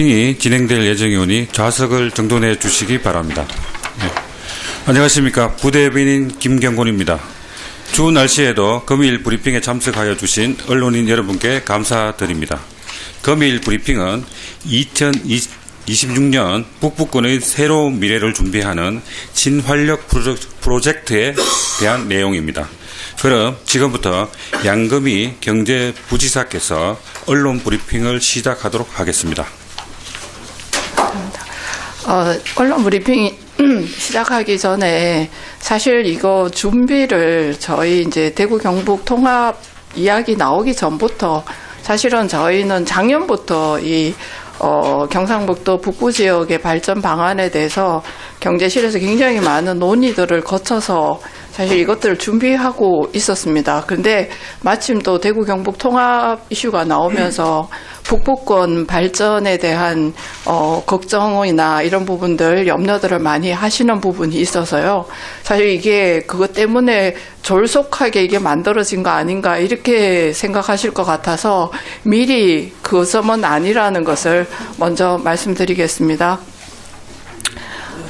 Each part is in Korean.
브리핑이 진행될 예정이오니 좌석을 정돈해 주시기 바랍니다. 네. 안녕하십니까. 부대변인 김경곤입니다. 추운 날씨에도 금일 브리핑에 참석하여 주신 언론인 여러분께 감사드립니다. 금일 브리핑은 2026년 북부권의 새로운 미래를 준비하는 진활력 프로젝- 프로젝트에 대한 내용입니다. 그럼 지금부터 양금희 경제부지사께서 언론 브리핑을 시작하도록 하겠습니다. 어, 언론 브리핑 시작하기 전에 사실 이거 준비를 저희 이제 대구 경북 통합 이야기 나오기 전부터 사실은 저희는 작년부터 이 어, 경상북도 북부 지역의 발전 방안에 대해서 경제실에서 굉장히 많은 논의들을 거쳐서 사실 이것들을 준비하고 있었습니다. 근데 마침 또 대구 경북 통합 이슈가 나오면서 북부권 발전에 대한 어, 걱정이나 이런 부분들 염려들을 많이 하시는 부분이 있어서요. 사실 이게 그것 때문에 졸속하게 이게 만들어진 거 아닌가 이렇게 생각하실 것 같아서 미리 그것은 아니라는 것을 먼저 말씀드리겠습니다.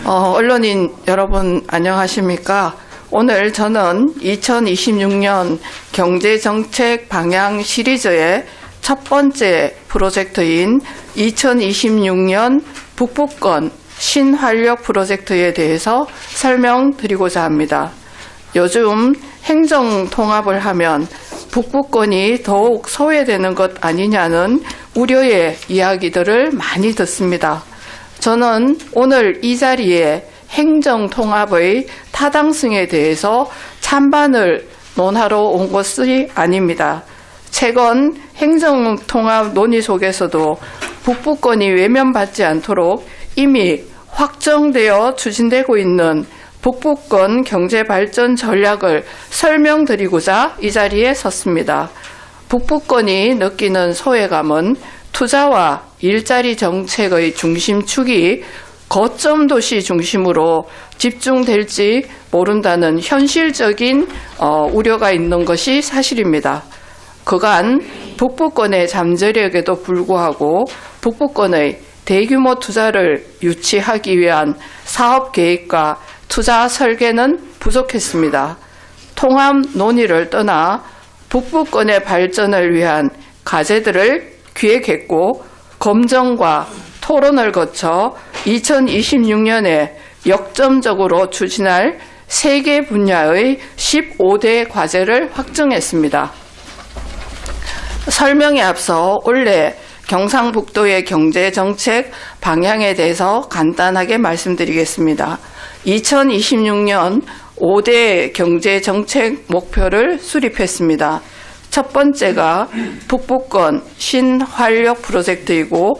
어, 언론인 여러분 안녕하십니까? 오늘 저는 2026년 경제정책 방향 시리즈의 첫 번째 프로젝트인 2026년 북부권 신활력 프로젝트에 대해서 설명드리고자 합니다. 요즘 행정 통합을 하면 북부권이 더욱 소외되는 것 아니냐는 우려의 이야기들을 많이 듣습니다. 저는 오늘 이 자리에 행정 통합의 타당성에 대해서 찬반을 논하러 온 것이 아닙니다. 최근 행정 통합 논의 속에서도 북부권이 외면받지 않도록 이미 확정되어 추진되고 있는 북부권 경제 발전 전략을 설명드리고자 이 자리에 섰습니다. 북부권이 느끼는 소외감은 투자와 일자리 정책의 중심축이 거점 도시 중심으로 집중될지 모른다는 현실적인 어, 우려가 있는 것이 사실입니다. 그간 북부권의 잠재력에도 불구하고 북부권의 대규모 투자를 유치하기 위한 사업 계획과 투자 설계는 부족했습니다. 통합 논의를 떠나 북부권의 발전을 위한 과제들을 기획했고 검증과 토론을 거쳐 2026년에 역점적으로 추진할 세 개 분야의 15대 과제를 확정했습니다. 설명에 앞서 올해 경상북도의 경제 정책 방향에 대해서 간단하게 말씀드리겠습니다. 2026년 5대 경제 정책 목표를 수립했습니다. 첫 번째가 북부권 신활력 프로젝트이고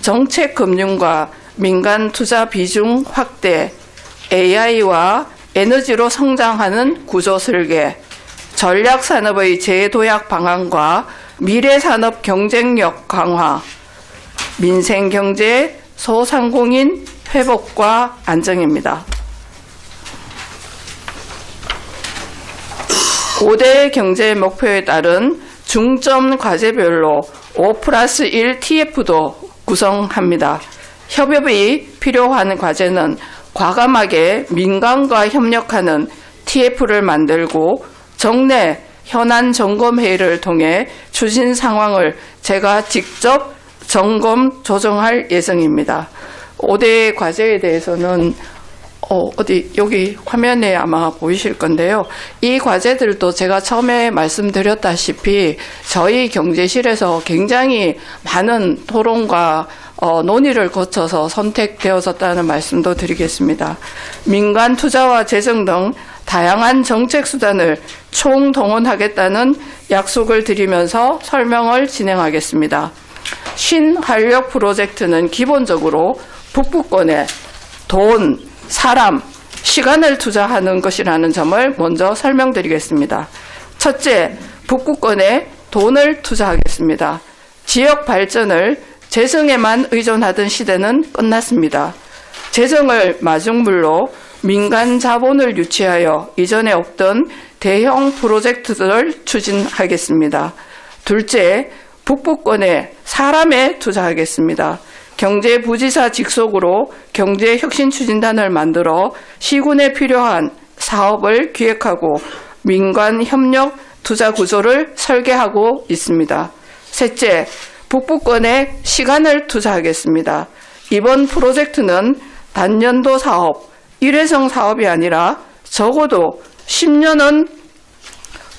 정책 금융과 민간 투자 비중 확대, AI와 에너지로 성장하는 구조 설계, 전략 산업의 재도약 방안과 미래 산업 경쟁력 강화, 민생 경제 소상공인 회복과 안정입니다. 5대 경제 목표에 따른 중점 과제별로 5 플러스 1 TF도 구성합니다. 협업이 필요한 과제는 과감하게 민간과 협력하는 TF를 만들고 정례 현안 점검 회의를 통해 추진 상황을 제가 직접 점검 조정할 예정입니다. 5대 과제에 대해서는 어, 어디 여기 화면에 아마 보이실 건데요. 이 과제들도 제가 처음에 말씀드렸다시피 저희 경제실에서 굉장히 많은 토론과 어, 논의를 거쳐서 선택되어졌다는 말씀도 드리겠습니다. 민간 투자와 재정 등 다양한 정책 수단을 총동원하겠다는 약속을 드리면서 설명을 진행하겠습니다. 신활력 프로젝트는 기본적으로 북부권에 돈, 사람, 시간을 투자하는 것이라는 점을 먼저 설명드리겠습니다. 첫째, 북구권에 돈을 투자하겠습니다. 지역 발전을 재정에만 의존하던 시대는 끝났습니다. 재정을 마중물로 민간 자본을 유치하여 이전에 없던 대형 프로젝트들을 추진하겠습니다. 둘째, 북부권에 사람에 투자하겠습니다. 경제부지사 직속으로 경제혁신추진단을 만들어 시군에 필요한 사업을 기획하고 민관 협력 투자 구조를 설계하고 있습니다. 셋째, 북부권에 시간을 투자하겠습니다. 이번 프로젝트는 단년도 사업, 일회성 사업이 아니라 적어도 10년은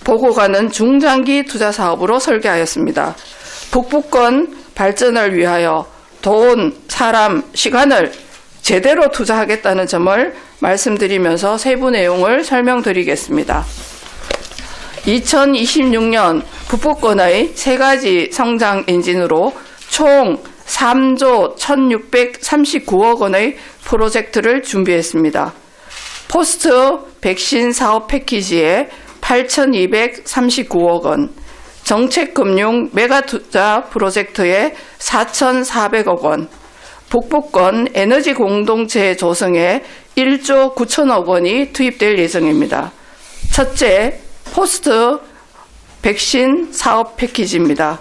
보고 가는 중장기 투자 사업으로 설계하였습니다. 북부권 발전을 위하여 돈, 사람, 시간을 제대로 투자하겠다는 점을 말씀드리면서 세부 내용을 설명드리겠습니다. 2026년 북부권의 세 가지 성장 엔진으로 총 3조 1639억 원의 프로젝트를 준비했습니다. 포스트 백신 사업 패키지에 8,239억 원, 정책금융 메가투자 프로젝트에 4,400억 원, 북부권 에너지 공동체 조성에 1조 9천억 원이 투입될 예정입니다. 첫째, 포스트 백신 사업 패키지입니다.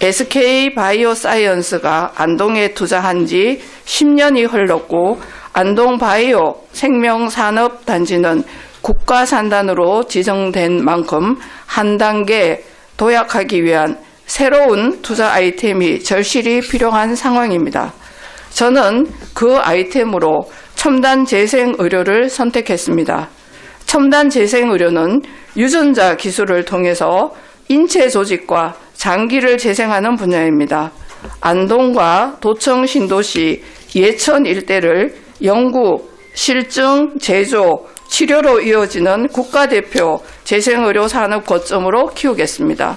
SK 바이오사이언스가 안동에 투자한 지 10년이 흘렀고 안동 바이오 생명산업단지는 국가산단으로 지정된 만큼 한 단계 도약하기 위한 새로운 투자 아이템이 절실히 필요한 상황입니다. 저는 그 아이템으로 첨단 재생 의료를 선택했습니다. 첨단 재생 의료는 유전자 기술을 통해서 인체 조직과 장기를 재생하는 분야입니다. 안동과 도청 신도시 예천 일대를 연구, 실증, 제조, 치료로 이어지는 국가대표 재생의료 산업 거점으로 키우겠습니다.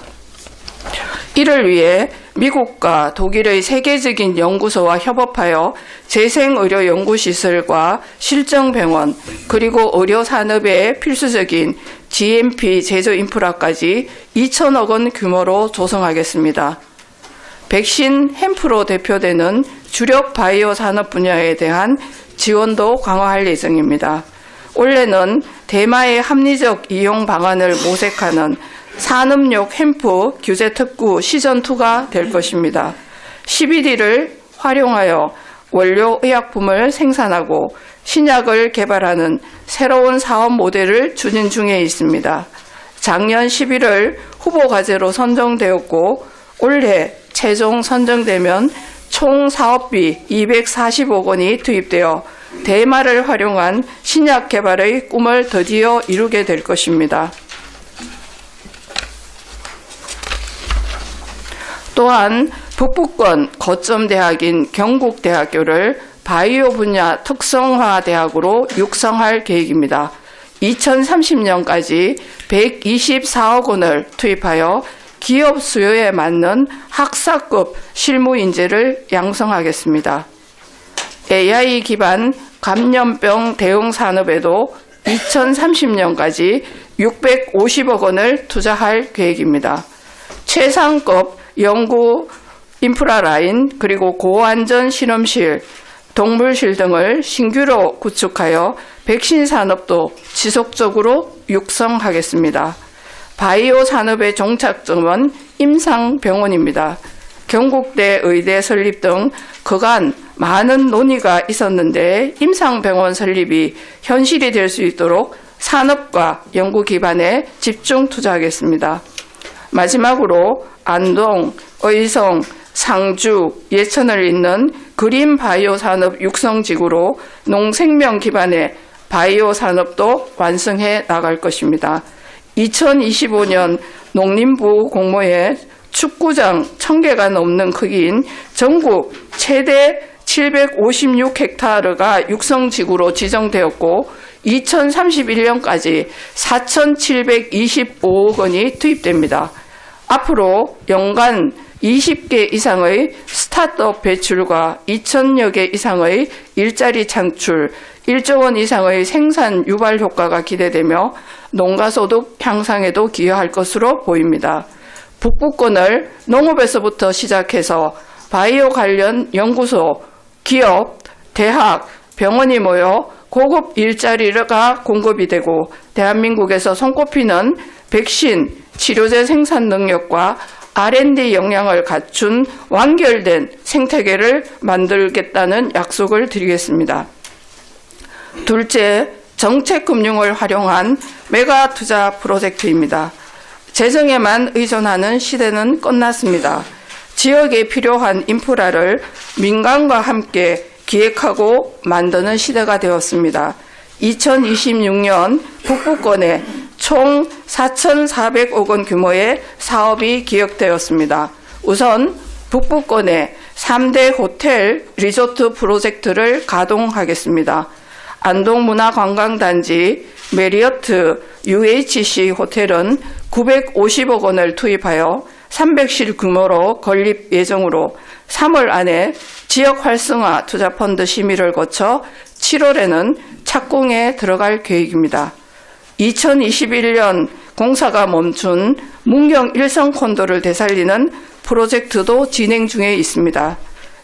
이를 위해 미국과 독일의 세계적인 연구소와 협업하여 재생의료 연구시설과 실정병원 그리고 의료산업에 필수적인 GMP 제조 인프라까지 2천억 원 규모로 조성하겠습니다. 백신 햄프로 대표되는 주력 바이오 산업 분야에 대한 지원도 강화할 예정입니다. 올해는 대마의 합리적 이용 방안을 모색하는 산업용 햄프 규제 특구 시전2가 될 것입니다. CBD를 활용하여 원료 의약품을 생산하고 신약을 개발하는 새로운 사업 모델을 추진 중에 있습니다. 작년 11월 후보 과제로 선정되었고 올해 최종 선정되면 총 사업비 240억 원이 투입되어 대마를 활용한 신약 개발의 꿈을 드디어 이루게 될 것입니다. 또한 북부권 거점 대학인 경국대학교를 바이오 분야 특성화 대학으로 육성할 계획입니다. 2030년까지 124억 원을 투입하여 기업 수요에 맞는 학사급 실무 인재를 양성하겠습니다. AI 기반 감염병 대응 산업에도 2030년까지 650억 원을 투자할 계획입니다. 최상급 연구 인프라 라인 그리고 고안전 실험실, 동물실 등을 신규로 구축하여 백신 산업도 지속적으로 육성하겠습니다. 바이오 산업의 종착점은 임상병원입니다. 경국대 의대 설립 등 그간 많은 논의가 있었는데 임상병원 설립이 현실이 될 수 있도록 산업과 연구 기반에 집중 투자하겠습니다. 마지막으로 안동, 의성, 상주, 예천을 잇는 그린 바이오 산업 육성 지구로 농생명 기반의 바이오 산업도 완성해 나갈 것입니다. 2025년 농림부 공모에 축구장 1000개가 넘는 크기인 전국 최대 756헥타르가 육성지구로 지정되었고 2031년까지 4,725억 원이 투입됩니다. 앞으로 연간 20개 이상의 스타트업 배출과 2천여 개 이상의 일자리 창출, 1조 원 이상의 생산 유발 효과가 기대되며 농가 소득 향상에도 기여할 것으로 보입니다. 북부권을 농업에서부터 시작해서 바이오 관련 연구소, 기업, 대학, 병원이 모여 고급 일자리가 공급이 되고 대한민국에서 손꼽히는 백신, 치료제 생산 능력과 R&D 역량을 갖춘 완결된 생태계를 만들겠다는 약속을 드리겠습니다. 둘째, 정책금융을 활용한 메가 투자 프로젝트입니다. 재정에만 의존하는 시대는 끝났습니다. 지역에 필요한 인프라를 민간과 함께 기획하고 만드는 시대가 되었습니다. 2026년 북부권에 총 4,400억 원 규모의 사업이 기획되었습니다. 우선 북부권에 3대 호텔 리조트 프로젝트를 가동하겠습니다. 안동문화관광단지 메리어트 UHC 호텔은 950억 원을 투입하여 300실 규모로 건립 예정으로 3월 안에 지역 활성화 투자 펀드 심의를 거쳐 7월에는 착공에 들어갈 계획입니다. 2021년 공사가 멈춘 문경 일성 콘도를 되살리는 프로젝트도 진행 중에 있습니다.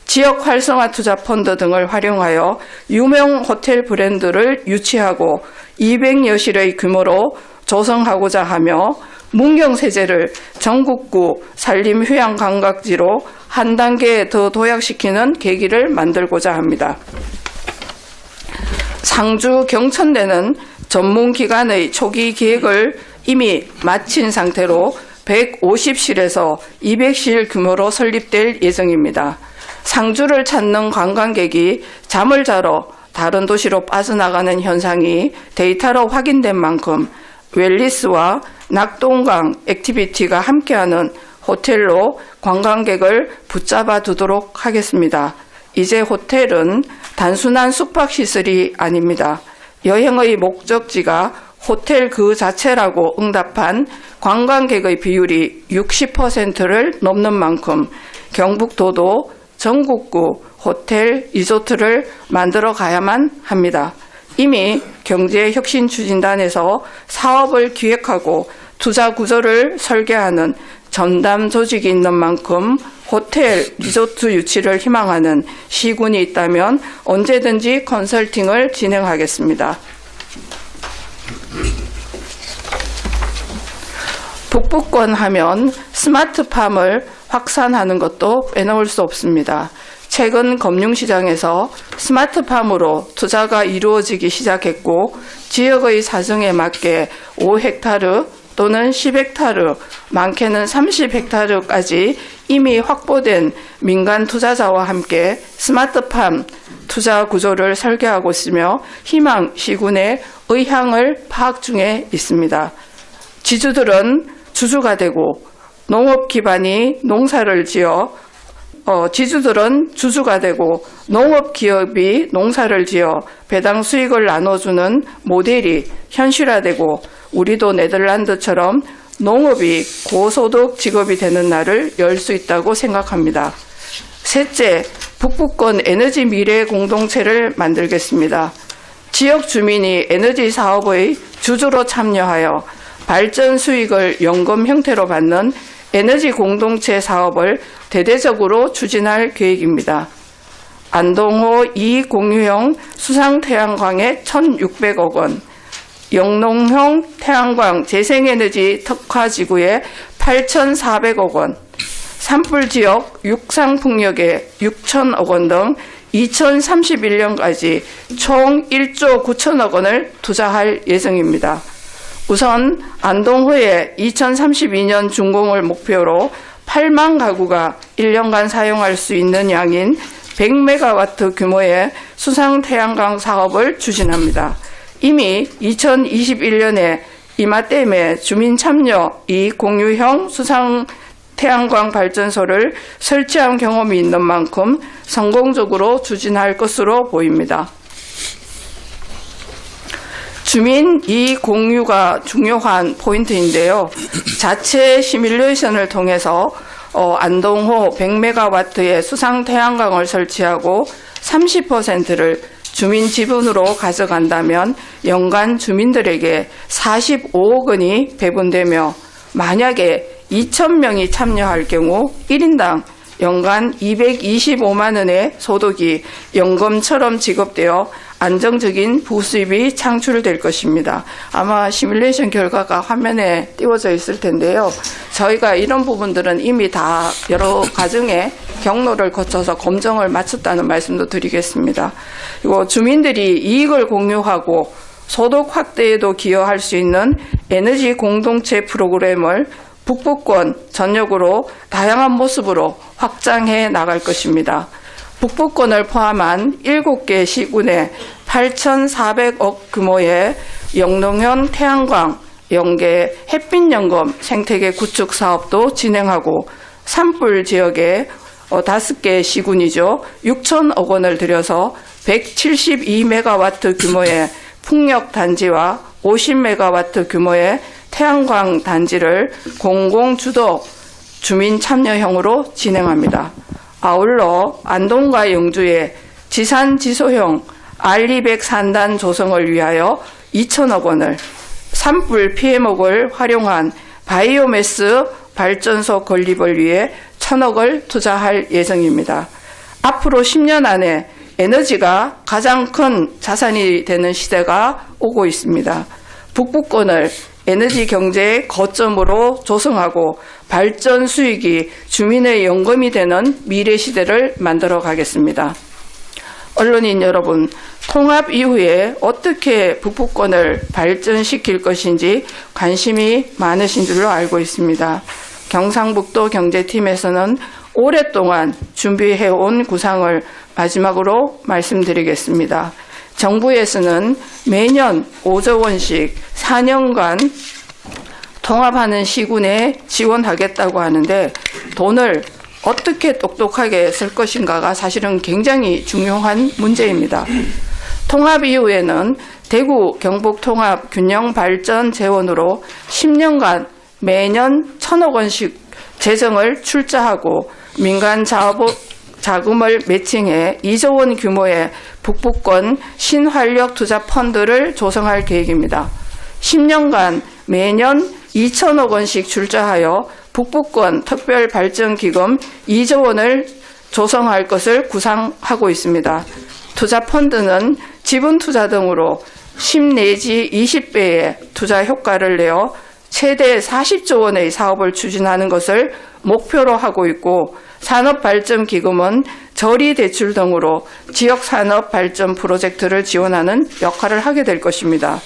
지역 활성화 투자 펀드 등을 활용하여 유명 호텔 브랜드를 유치하고 200여실의 규모로 조성하고자 하며 문경 세제를 전국구 산림 휴양 관광지로 한 단계 더 도약시키는 계기를 만들고자 합니다. 상주 경천대는 전문 기관의 초기 기획을 이미 마친 상태로 150실에서 200실 규모로 설립될 예정입니다. 상주를 찾는 관광객이 잠을 자러 다른 도시로 빠져나가는 현상이 데이터로 확인된 만큼 웰리스와 낙동강 액티비티가 함께하는 호텔로 관광객을 붙잡아 두도록 하겠습니다. 이제 호텔은 단순한 숙박 시설이 아닙니다. 여행의 목적지가 호텔 그 자체라고 응답한 관광객의 비율이 60%를 넘는 만큼 경북도도 전국구 호텔 리조트를 만들어 가야만 합니다. 이미 경제혁신추진단에서 사업을 기획하고 투자 구조를 설계하는 전담 조직이 있는 만큼 호텔 리조트 유치를 희망하는 시군이 있다면 언제든지 컨설팅을 진행하겠습니다. 북부권 하면 스마트팜을 확산하는 것도 빼놓을 수 없습니다. 최근 금융시장에서 스마트팜으로 투자가 이루어지기 시작했고 지역의 사정에 맞게 5헥타르 또는 10헥타르, 많게는 30헥타르까지 이미 확보된 민간 투자자와 함께 스마트팜 투자 구조를 설계하고 있으며 희망 시군의 의향을 파악 중에 있습니다. 지주들은 주주가 되고 농업 기반이 농사를 지어 어, 지주들은 주주가 되고 농업 기업이 농사를 지어 배당 수익을 나눠주는 모델이 현실화되고 우리도 네덜란드처럼 농업이 고소득 직업이 되는 날을 열 수 있다고 생각합니다. 셋째, 북부권 에너지 미래 공동체를 만들겠습니다. 지역 주민이 에너지 사업의 주주로 참여하여 발전 수익을 연금 형태로 받는 에너지 공동체 사업을 대대적으로 추진할 계획입니다. 안동호 이공유형 수상태양광에 1,600억 원, 영농형 태양광 재생에너지 특화지구에 8,400억 원, 산불 지역 육상풍력에 6천억 원 등 2031년까지 총 1조 9천억 원을 투자할 예정입니다. 우선 안동호에 2032년 준공을 목표로 8만 가구가 1년간 사용할 수 있는 양인 100메가와트 규모의 수상 태양광 사업을 추진합니다. 이미 2021년에 이마댐에 주민 참여 이 공유형 수상 태양광 발전소를 설치한 경험이 있는 만큼 성공적으로 추진할 것으로 보입니다. 주민 이익 공유가 중요한 포인트인데요. 자체 시뮬레이션을 통해서 어, 안동호 100메가와트의 수상 태양광을 설치하고 30%를 주민 지분으로 가져간다면 연간 주민들에게 45억 원이 배분되며 만약에 2,000명이 참여할 경우 1인당 연간 225만 원의 소득이 연금처럼 지급되어 안정적인 부수입이 창출될 것입니다. 아마 시뮬레이션 결과가 화면에 띄워져 있을 텐데요. 저희가 이런 부분들은 이미 다 여러 가정의 경로를 거쳐서 검증을 마쳤다는 말씀도 드리겠습니다. 그리고 주민들이 이익을 공유하고 소득 확대에도 기여할 수 있는 에너지 공동체 프로그램을 북부권 전역으로 다양한 모습으로 확장해 나갈 것입니다. 북부권을 포함한 7개 시군에 8,400억 규모의 영농현 태양광, 영계 햇빛연금 생태계 구축 사업도 진행하고 산불 지역에 어, 5개 시군이죠. 6천억 원을 들여서 172메가와트 규모의 풍력 단지와 50메가와트 규모의 태양광 단지를 공공 주도 주민 참여형으로 진행합니다. 아울러 안동과 영주에 지산 지소형 R200 산단 조성을 위하여 2천억 원을 산불 피해목을 활용한 바이오매스 발전소 건립을 위해 천억을 투자할 예정입니다. 앞으로 10년 안에 에너지가 가장 큰 자산이 되는 시대가 오고 있습니다. 북부권을 에너지 경제의 거점으로 조성하고 발전 수익이 주민의 연금이 되는 미래 시대를 만들어 가겠습니다. 언론인 여러분, 통합 이후에 어떻게 북부권을 발전시킬 것인지 관심이 많으신 줄로 알고 있습니다. 경상북도 경제팀에서는 오랫동안 준비해온 구상을 마지막으로 말씀드리겠습니다. 정부에서는 매년 5조 원씩 4년간 통합하는 시군에 지원하겠다고 하는데 돈을 어떻게 똑똑하게 쓸 것인가가 사실은 굉장히 중요한 문제입니다. 통합 이후에는 대구 경북 통합 균형 발전 재원으로 10년간 매년 천억 원씩 재정을 출자하고 민간 자업 자금을 매칭해 2조 원 규모의 북부권 신활력 투자 펀드를 조성할 계획입니다. 10년간 매년 2천억 원씩 출자하여 북부권 특별발전기금 2조 원을 조성할 것을 구상하고 있습니다. 투자 펀드는 지분 투자 등으로 10 내지 20배의 투자 효과를 내어 최대 40조 원의 사업을 추진하는 것을 목표로 하고 있고 산업발전기금은 저리 대출 등으로 지역 산업 발전 프로젝트를 지원하는 역할을 하게 될 것입니다.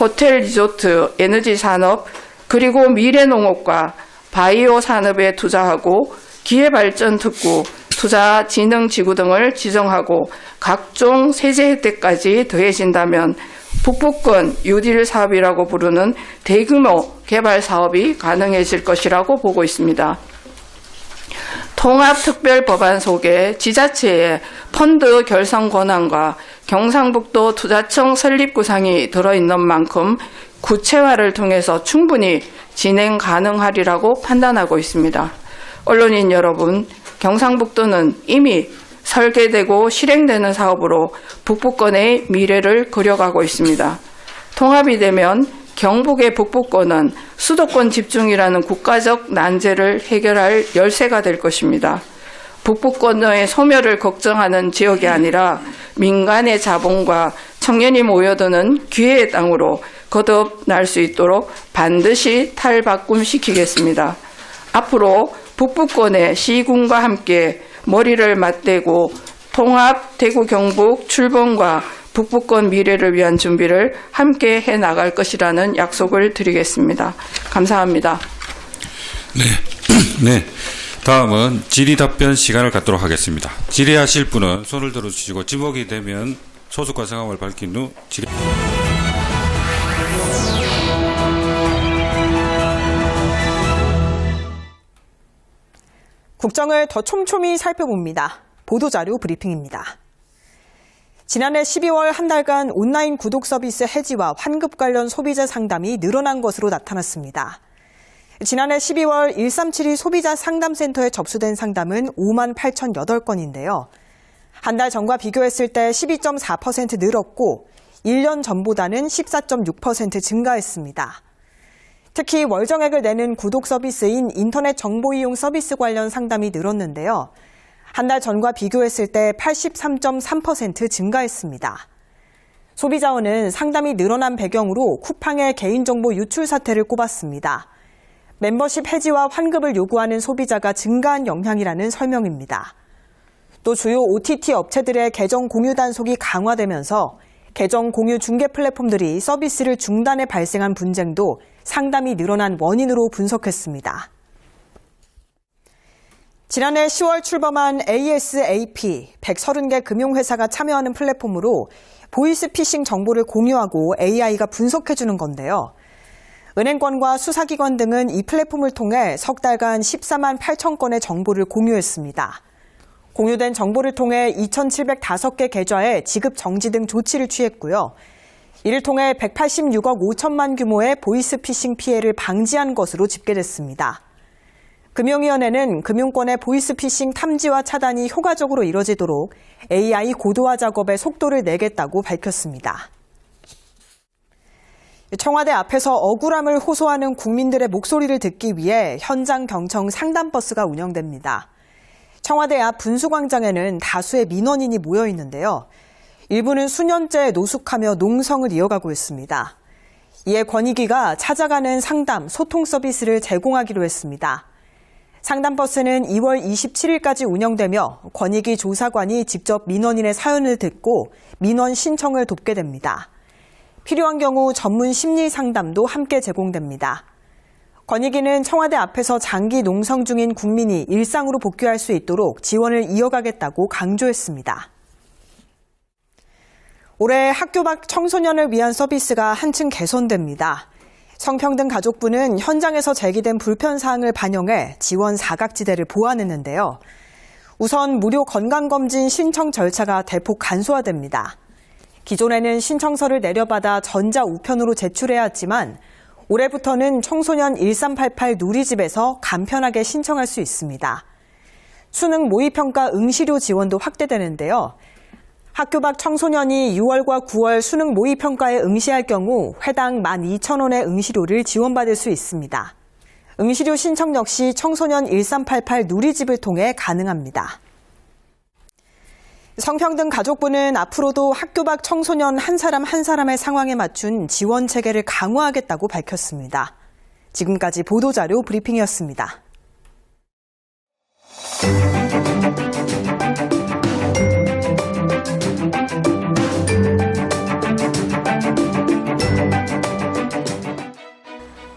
호텔 리조트, 에너지 산업, 그리고 미래 농업과 바이오 산업에 투자하고 기회 발전 특구, 투자 진흥 지구 등을 지정하고 각종 세제 혜택까지 더해진다면 북부권 유딜 사업이라고 부르는 대규모 개발 사업이 가능해질 것이라고 보고 있습니다. 통합특별법안 속에 지자체의 펀드 결성 권한과 경상북도 투자청 설립 구상이 들어있는 만큼 구체화를 통해서 충분히 진행 가능하리라고 판단하고 있습니다. 언론인 여러분, 경상북도는 이미 설계되고 실행되는 사업으로 북부권의 미래를 그려가고 있습니다. 통합이 되면 경북의 북부권은 수도권 집중이라는 국가적 난제를 해결할 열쇠가 될 것입니다. 북부권의 소멸을 걱정하는 지역이 아니라 민간의 자본과 청년이 모여드는 기회의 땅으로 거듭날 수 있도록 반드시 탈바꿈시키겠습니다. 앞으로 북부권의 시군과 함께 머리를 맞대고 통합 대구 경북 출범과 북부권 미래를 위한 준비를 함께 해 나갈 것이라는 약속을 드리겠습니다. 감사합니다. 네. 다음은 질의 답변 시간을 갖도록 하겠습니다. 질의하실 분은 손을 들어주시고 지목이 되면 소속과 성함을 밝힌 후 질의. 국정을 더 촘촘히 살펴봅니다. 보도자료 브리핑입니다. 지난해 12월 한 달간 온라인 구독 서비스 해지와 환급 관련 소비자 상담이 늘어난 것으로 나타났습니다. 지난해 12월 1372 소비자 상담센터에 접수된 상담은 5만 8,008건인데요. 한 달 전과 비교했을 때 12.4% 늘었고 1년 전보다는 14.6% 증가했습니다. 특히 월정액을 내는 구독 서비스인 인터넷 정보 이용 서비스 관련 상담이 늘었는데요. 한 달 전과 비교했을 때 83.3% 증가했습니다. 소비자원은 상담이 늘어난 배경으로 쿠팡의 개인정보 유출 사태를 꼽았습니다. 멤버십 해지와 환급을 요구하는 소비자가 증가한 영향이라는 설명입니다. 또 주요 OTT 업체들의 계정 공유 단속이 강화되면서 계정 공유 중개 플랫폼들이 서비스를 중단해 발생한 분쟁도 상담이 늘어난 원인으로 분석했습니다. 지난해 10월 출범한 ASAP 130개 금융회사가 참여하는 플랫폼으로 보이스피싱 정보를 공유하고 AI가 분석해주는 건데요. 은행권과 수사기관 등은 이 플랫폼을 통해 석 달간 14만 8천 건의 정보를 공유했습니다. 공유된 정보를 통해 2,705개 계좌에 지급 정지 등 조치를 취했고요. 이를 통해 186억 5천만 규모의 보이스피싱 피해를 방지한 것으로 집계됐습니다. 금융위원회는 금융권의 보이스피싱 탐지와 차단이 효과적으로 이뤄지도록 AI 고도화 작업의 속도를 내겠다고 밝혔습니다. 청와대 앞에서 억울함을 호소하는 국민들의 목소리를 듣기 위해 현장 경청 상담버스가 운영됩니다. 청와대 앞 분수광장에는 다수의 민원인이 모여 있는데요. 일부는 수년째 노숙하며 농성을 이어가고 있습니다. 이에 권익위가 찾아가는 상담, 소통 서비스를 제공하기로 했습니다. 상담버스는 2월 27일까지 운영되며 권익위 조사관이 직접 민원인의 사연을 듣고 민원 신청을 돕게 됩니다. 필요한 경우 전문 심리 상담도 함께 제공됩니다. 권익위는 청와대 앞에서 장기 농성 중인 국민이 일상으로 복귀할 수 있도록 지원을 이어가겠다고 강조했습니다. 올해 학교 밖 청소년을 위한 서비스가 한층 개선됩니다. 성평등 가족부는 현장에서 제기된 불편 사항을 반영해 지원 사각지대를 보완했는데요. 우선 무료 건강검진 신청 절차가 대폭 간소화됩니다. 기존에는 신청서를 내려받아 전자 우편으로 제출해야 했지만 올해부터는 청소년 1388 누리집에서 간편하게 신청할 수 있습니다. 수능 모의평가 응시료 지원도 확대되는데요. 학교 밖 청소년이 6월과 9월 수능 모의 평가에 응시할 경우 회당 12,000원의 응시료를 지원받을 수 있습니다. 응시료 신청 역시 청소년 1388 누리집을 통해 가능합니다. 성평등 가족부는 앞으로도 학교 밖 청소년 한 사람 한 사람의 상황에 맞춘 지원 체계를 강화하겠다고 밝혔습니다. 지금까지 보도자료 브리핑이었습니다.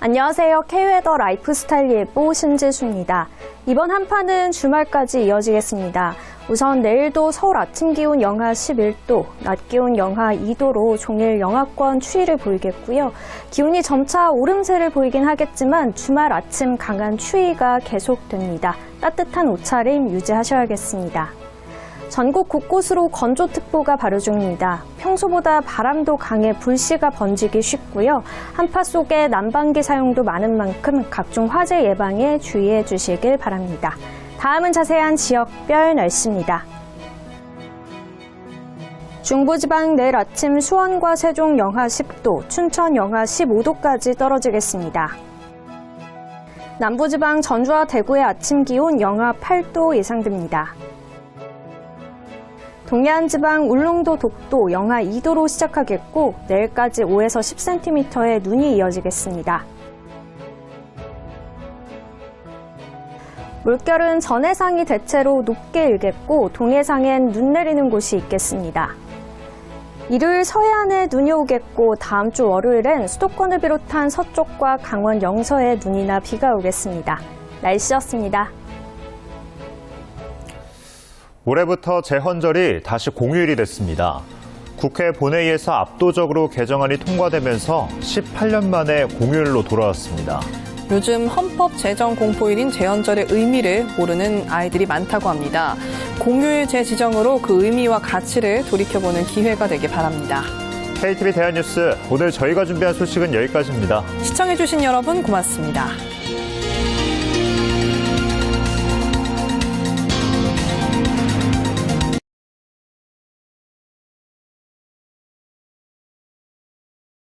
안녕하세요. K웨더 라이프스타일 예보 신지수입니다. 이번 한파는 주말까지 이어지겠습니다. 우선 내일도 서울 아침 기온 영하 11도, 낮 기온 영하 2도로 종일 영하권 추위를 보이겠고요. 기온이 점차 오름세를 보이긴 하겠지만 주말 아침 강한 추위가 계속됩니다. 따뜻한 옷차림 유지하셔야겠습니다. 전국 곳곳으로 건조특보가 발효 중입니다. 평소보다 바람도 강해 불씨가 번지기 쉽고요. 한파 속에 난방기 사용도 많은 만큼 각종 화재 예방에 주의해 주시길 바랍니다. 다음은 자세한 지역별 날씨입니다. 중부지방 내일 아침 수원과 세종 영하 10도, 춘천 영하 15도까지 떨어지겠습니다. 남부지방 전주와 대구의 아침 기온 영하 8도 예상됩니다. 동해안 지방 울릉도 독도 영하 2도로 시작하겠고 내일까지 5에서 10cm의 눈이 이어지겠습니다. 물결은 전해상이 대체로 높게 일겠고 동해상엔 눈 내리는 곳이 있겠습니다. 일요일 서해안에 눈이 오겠고 다음 주 월요일엔 수도권을 비롯한 서쪽과 강원 영서에 눈이나 비가 오겠습니다. 날씨였습니다. 올해부터 재헌절이 다시 공휴일이 됐습니다. 국회 본회의에서 압도적으로 개정안이 통과되면서 18년 만에 공휴일로 돌아왔습니다. 요즘 헌법 제정 공포일인 재헌절의 의미를 모르는 아이들이 많다고 합니다. 공휴일 재지정으로 그 의미와 가치를 돌이켜보는 기회가 되길 바랍니다. KTV 대한뉴스 오늘 저희가 준비한 소식은 여기까지입니다. 시청해주신 여러분 고맙습니다.